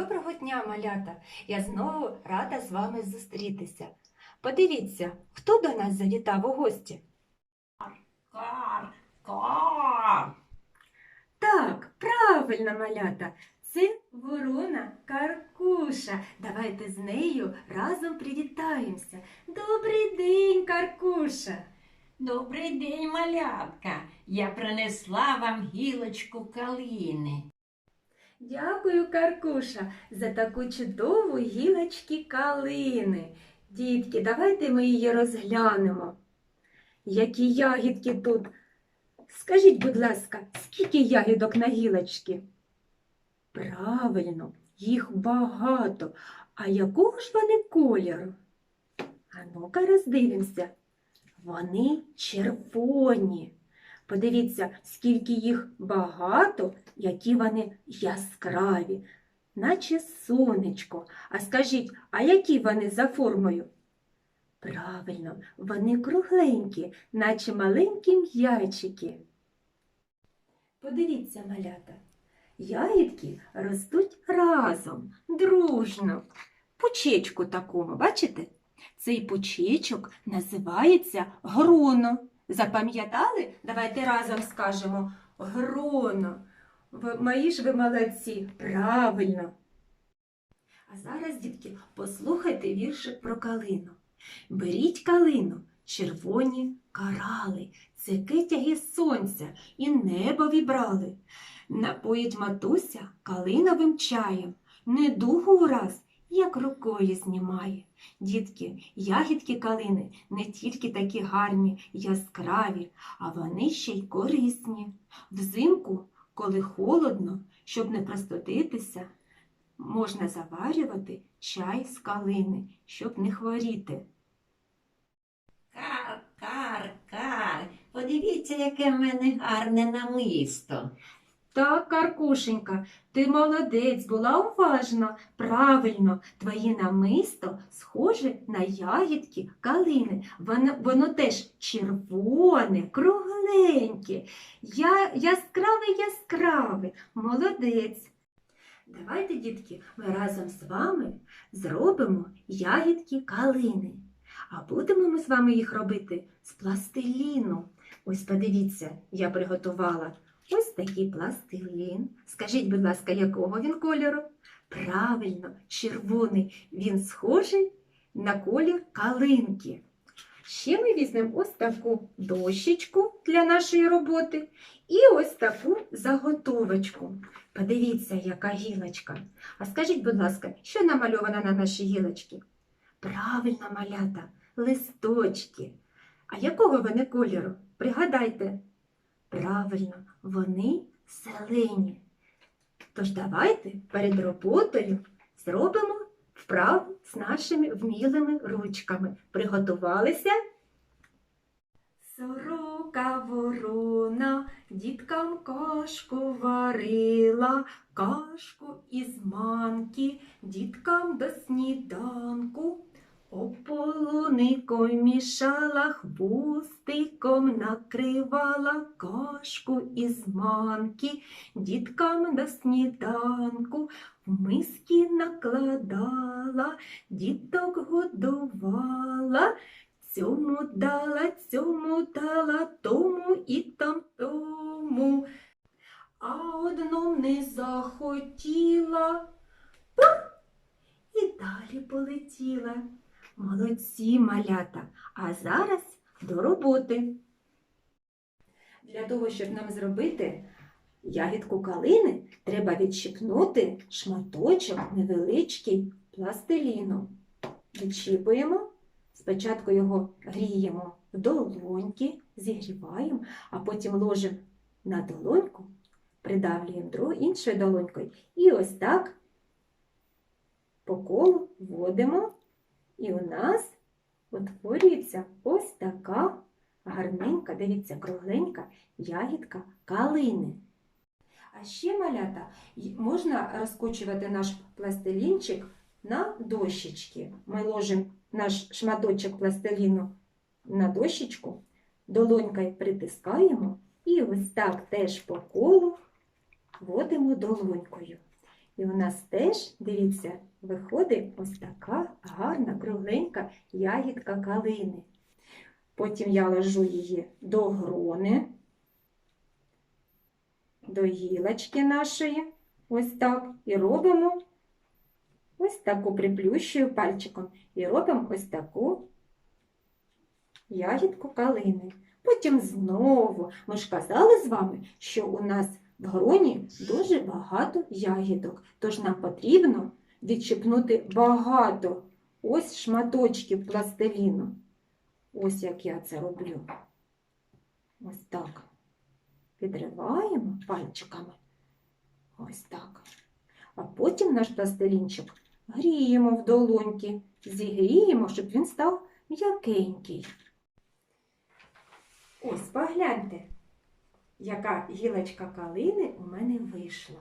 Доброго дня, малята! Я знову рада з вами зустрітися. Подивіться, хто до нас завітав у гості? Кар, кар. Так, правильно, малята. Це ворона Каркуша. Давайте з нею разом привітаємося. Добрий день, Каркуша! Добрий день, малятка. Я принесла вам гілочку калини. Дякую, Каркуша, за таку чудову гілочки калини. Дітки, давайте ми її розглянемо. Які ягідки тут. Скажіть, будь ласка, скільки ягідок на гілочці? Правильно, їх багато. А якого ж вони кольору? А ну-ка роздивимося. Вони червоні. Подивіться, скільки їх багато, які вони яскраві, наче сонечко. А скажіть, а які вони за формою? Правильно, вони кругленькі, наче маленькі м'ячики. Подивіться, малята, ягідки ростуть разом, дружно, пучечку такому, бачите? Цей пучечок називається гроно. Запам'ятали? Давайте разом скажемо гроно. Мої ж ви молодці, правильно. А зараз, дітки, послухайте віршик про калину. Беріть калину, червоні карали, це китяги сонця і небо вібрали. Напоїть матуся калиновим чаєм, недугу раз, як рукою знімає. Дітки, ягідки калини не тільки такі гарні, яскраві, а вони ще й корисні. Взимку, коли холодно, щоб не простудитися, можна заварювати чай з калини, щоб не хворіти. Кар, кар, кар. Подивіться, яке в мене гарне намисто. Так, Каркушенька, ти молодець, була уважна. Правильно, твоє намисто схоже на ягідки калини. Воно, воно теж червоне, кругленьке, я, яскраве, яскраве. Молодець. Давайте, дітки, ми разом з вами зробимо ягідки калини. А будемо ми з вами їх робити з пластиліну. Ось подивіться, я приготувала ось такий пластилін. Скажіть, будь ласка, якого він кольору? Правильно, червоний. Він схожий на колір калинки. Ще ми візьмемо ось таку дощечку для нашої роботи і ось таку заготовочку. Подивіться, яка гілочка. А скажіть, будь ласка, що намальовано на нашій гілочці? Правильно, малята, листочки. А якого вони кольору? Пригадайте. Правильно, вони зелені. Тож давайте перед роботою зробимо вправу з нашими вмілими ручками. Приготувалися? Сорока ворона діткам кашку варила, кашку із манки діткам до сніданку. Ополуником мішала, хвостиком накривала кашку із манки, діткам до сніданку в миски накладала, діток годувала, цьому дала, цьому дала, тому і там тому. А одну не захотіла, пух, і далі полетіла. Молодці малята. А зараз до роботи. Для того, щоб нам зробити ягідку калини, треба відщипнути шматочок невеличкий пластиліну. Відщипуємо, спочатку його гріємо в долоньки, зігріваємо, а потім ложимо на долоньку, придавлюємо іншою долонькою і ось так по колу вводимо. І у нас утворюється ось така гарненька, дивіться, кругленька ягідка калини. А ще малята можна розкочувати наш пластилінчик на дощечки. Ми ложимо наш шматочок пластиліну на дощечку, долонькою притискаємо і ось так теж по колу вводимо долонькою. І у нас теж, дивіться, виходить ось така гарна, кругленька ягідка калини. Потім я ложу її до грони, до гілочки нашої, ось так, і робимо ось таку приплющую пальчиком і робимо ось таку ягідку калини. Потім знову ми ж казали з вами, що у нас в гроні дуже багато ягідок, тож нам потрібно відчепнути багато ось шматочків пластиліну. Ось як я це роблю. Ось так. Відриваємо пальчиками. Ось так. А потім наш пластилінчик гріємо в долоньки, зігріємо, щоб він став м'якенький. Ось погляньте, яка гілочка калини у мене вийшла.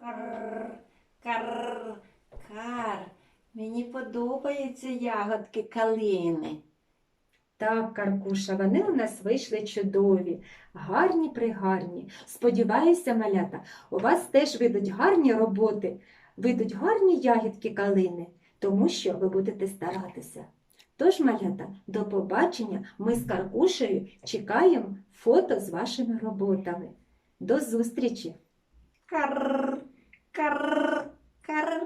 Кар, кар, кар. Мені подобаються ягодки калини. Так, Каркуша, вони у нас вийшли чудові, гарні пригарні. Сподіваюся, малята, у вас теж вийдуть гарні роботи, вийдуть гарні ягідки калини, тому що ви будете старатися. Тож, малята, до побачення. Ми з Каркушею чекаємо фото з вашими роботами. До зустрічі! Карр, карр, кар.